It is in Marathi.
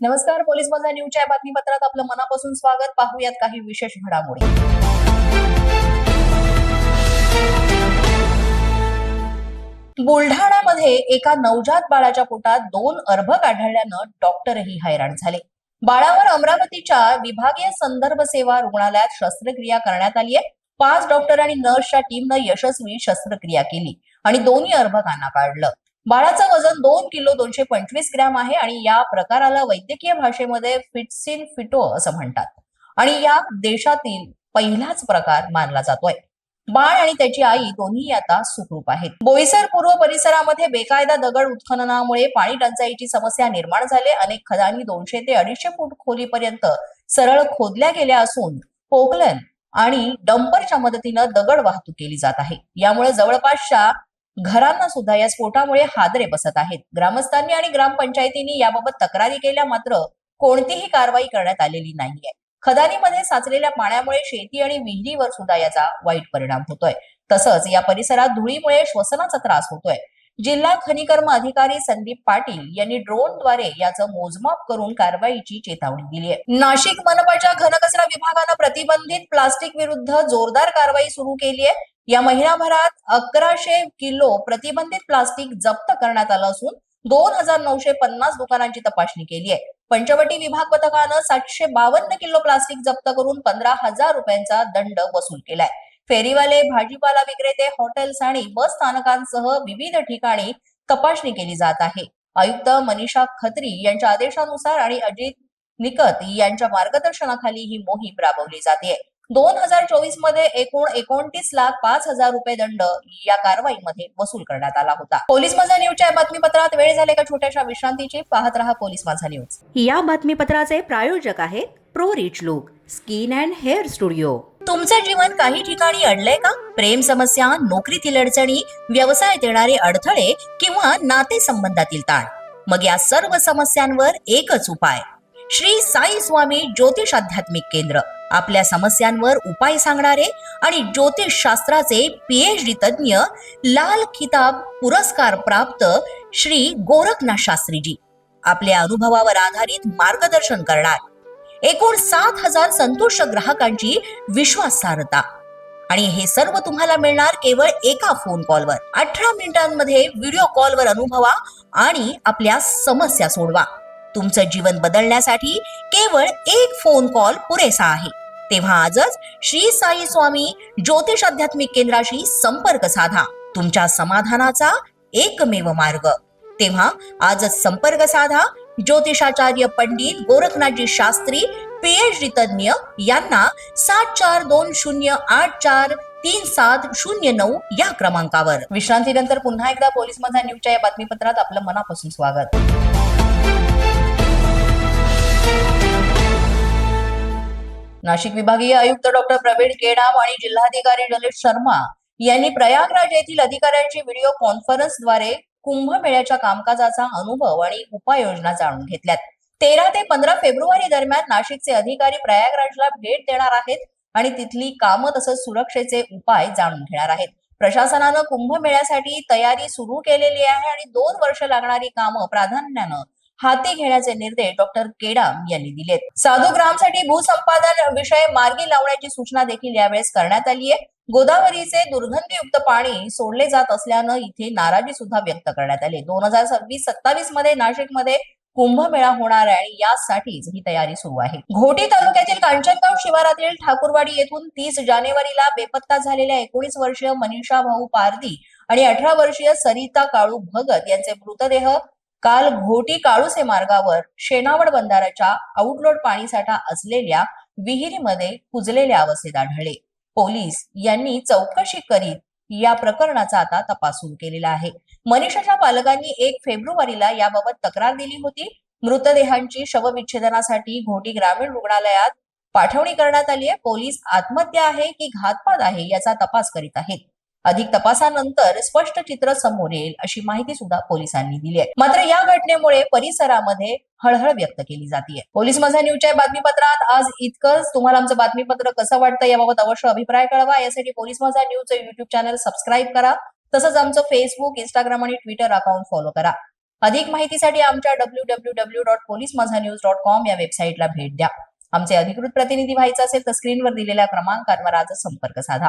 नमस्कार पोलीस माझा न्यूजच्या या बातमीपत्रात आपलं मनापासून स्वागत. पाहूयात काही विशेष घडामोडी. बुलढाण्यामध्ये एका नवजात बाळाच्या पोटात दोन अर्भक आढळल्यानं डॉक्टरही हैराण झाले. बाळावर अमरावतीच्या विभागीय संदर्भ सेवा रुग्णालयात शस्त्रक्रिया करण्यात आली आहे. पाच डॉक्टर आणि नर्सच्या टीमनं यशस्वी शस्त्रक्रिया केली आणि दोन्ही अर्भकांना काढलं बाळाचं वजन दोन किलो दोनशे पंचवीस ग्रॅम आहे आणि या प्रकाराला वैद्यकीय भाषेमध्ये फिटसिन फिटो असं म्हणतात. आणि या देशातील पहिलाच प्रकार मानला जातोय. बाळ आणि त्याची आई दोन्ही आता सुखरूप आहेत. बोईसर पूर्व परिसरामध्ये बेकायदा दगड उत्खननामुळे पाणी टंचाईची समस्या निर्माण झाली. अनेक खदानी दोनशे ते अडीचशे फूट खोलीपर्यंत सरळ खोदल्या गेल्या असून पोकलन आणि डंपरच्या मदतीनं दगड वाहतूक केली जात आहे. यामुळे जवळपासच्या घरांना सुद्धा या स्फोटामुळे हादरे बसत आहेत. ग्रामस्थांनी आणि ग्रामपंचायतींनी याबाबत तक्रारी केल्या मात्र कोणतीही कारवाई करण्यात आलेली नाहीये. खदानीमध्ये साचलेल्या पाण्यामुळे शेती आणि विहिरीवर सुद्धा याचा वाईट परिणाम होतोय. तसंच या परिसरात धुळीमुळे श्वसनाचा त्रास होतोय. जिल्हा खनिकर्म अधिकारी संदीप पाटील यांनी ड्रोनद्वारे याचं मोजमाप करून कारवाईची चेतावणी दिली आहे. नाशिक मनपाच्या घनकचरा विभागानं प्रतिबंधित प्लास्टिक विरुद्ध जोरदार कारवाई सुरू केली आहे. या महिनाभरात अकराशे किलो प्रतिबंधित प्लास्टिक जप्त करण्यात आलं असून दोन हजार नऊशे पन्नास दुकानांची तपासणी केली आहे. पंचवटी विभाग पथकानं सातशे बावन्न किलो प्लास्टिक जप्त करून पंधरा हजार रुपयांचा दंड वसूल केलाय. फेरीवाले भाजीपाला विक्रेते हॉटेल्स आणि बस स्थानकांसह विविध ठिकाणी तपासणी केली जात आहे. आयुक्त मनीषा खत्री यांच्या आदेशानुसार आणि अजित निकत यांच्या मार्गदर्शनाखाली ही मोहीम राबवली जाते. दोन हजार चोवीसमध्ये एकूण एकोणतीस लाख पाच हजार रुपये दंड या कारवाईमध्ये वसूल करण्यात आला होता. पोलीस माझा न्यूजच्या बातमीपत्रात वेळ झाले का छोट्याशा विश्रांतीची? पाहत रहा पोलीस माझा न्यूज. या बातमीपत्राचे प्रायोजक आहेत pro rich look skin and hair studio. तुमचं जीवन काही ठिकाणी अडलंय का? प्रेम समस्या नोकरीतील अडचणी व्यवसायात येणारे अडथळे किंवा नातेसंबंधातील ताण. मग या सर्व समस्यांवर एकच उपाय. श्री साई स्वामी ज्योतिष आध्यात्मिक केंद्र. आपल्या समस्यांवर उपाय सांगणारे आणि ज्योतिष शास्त्राचे पीएच डी तज्ज्ञ लाल किताब पुरस्कार प्राप्त श्री गोरखनाथ शास्त्रीजी. आपल्या अनुभवावर आधारित मार्गदर्शन करणार एकूण सात हजार संतुष्ट ग्राहकांची विश्वासार्हता. आणि हे सर्व तुम्हाला मिळणार केवळ एका फोन कॉलवर अठरा मिनिटांमध्ये व्हिडिओ कॉलवर अनुभवा आणि आपल्या समस्या सोडवा. तुमचं जीवन बदलण्यासाठी केवळ एक फोन कॉल पुरेसा आहे. तेव्हा आजच श्री साई स्वामी ज्योतिष आध्यात्मिक केंद्राशी संपर्क साधा. तुमच्या समाधानाचा एकमेव मार्ग. तेव्हा आजच संपर्क साधा ज्योतिषाचार्य पंडित गोरखनाथजी शास्त्री पीएचडी तज्ज्ञ यांना सात चार दोन शून्य आठ चार तीन सात शून्य नऊ या क्रमांकावर. विश्रांतीनंतर पुन्हा एकदा पोलीस माझा न्यूजच्या या बातमीपत्रात आपलं मनापासून स्वागत. नाशिक विभागीय आयुक्त डॉक्टर प्रवीण केडाम आणि जिल्हाधिकारी ललित शर्मा यांनी प्रयागराज येथील अधिकाऱ्यांची व्हिडिओ कॉन्फरन्सद्वारे कुंभमेळ्याच्या कामकाजाचा अनुभव आणि उपाययोजना जाणून घेतल्यात. तेरा ते पंधरा फेब्रुवारी दरम्यान नाशिकचे अधिकारी प्रयागराजला भेट देणार आहेत आणि तिथली कामं तसंच सुरक्षेचे उपाय जाणून घेणार आहेत. प्रशासनानं कुंभमेळ्यासाठी तयारी सुरू केलेली आहे आणि दोन वर्ष लागणारी कामं प्राधान्यानं हाती घेण्याचे निर्देश डॉक्टर केडाम यांनी दिलेत. साधू ग्रामसाठी भूसंपादन विषय मार्गी लावण्याची सूचना देखील यावेळेस करण्यात आली आहे. गोदावरीचे दुर्गंधीयुक्त पाणी सोडले जात असल्यानं इथे नाराजी सुद्धा व्यक्त करण्यात आली. दोन हजार सव्वीस सत्तावीसमध्ये नाशिकमध्ये कुंभमेळा होणार आहे आणि यासाठीच ही तयारी सुरू आहे. घोटी तालुक्यातील कांचनगाव शिवारातील ठाकूरवाडी येथून तीस जानेवारीला बेपत्ता झालेल्या एकोणीस वर्षीय मनीषा भाऊ पारदी आणि अठरा वर्षीय सरिता काळू भगत यांचे मृतदेह काल घोटी काळुसे मार्गावर शेनावड बंधाऱ्याच्या आउटलोड पाणीसाठा असलेल्या विहिरीमध्ये कुजलेल्या अवस्थेत आढळले. पोलीस यांनी चौकशी करीत या प्रकरणाचा आता तपास सुरू केलेला आहे. मनीषाच्या पालकांनी एक फेब्रुवारीला याबाबत तक्रार दिली होती. मृतदेहांची शवविच्छेदनासाठी घोटी ग्रामीण रुग्णालयात पाठवणी करण्यात आली आहे. पोलीस आत्महत्या आहे की घातपात आहे याचा तपास करीत आहेत. अधिक तपासानंतर स्पष्ट चित्र समोर येईल अशी माहिती सुद्धा पोलिसांनी दिली आहे. मात्र या घटनेमुळे परिसरामध्ये हळहळ व्यक्त केली जाते पोलीस माझा न्यूजच्या बातमीपत्रात आज इतकंच. तुम्हाला आमचं बातमीपत्र कसं वाटतं याबाबत अवश्य अभिप्राय कळवा. यासाठी पोलीस माझा न्यूज युट्यूब चॅनल सबस्क्राईब करा. तसंच आमचं फेसबुक इंस्टाग्राम आणि ट्विटर अकाउंट फॉलो करा. अधिक माहितीसाठी आमच्या W W W dot police Mazha news dot com या वेबसाईटला भेट द्या. आमचे अधिकृत प्रतिनिधी व्हायचं असेल तर स्क्रीनवर दिलेल्या क्रमांकांवर आज संपर्क साधा.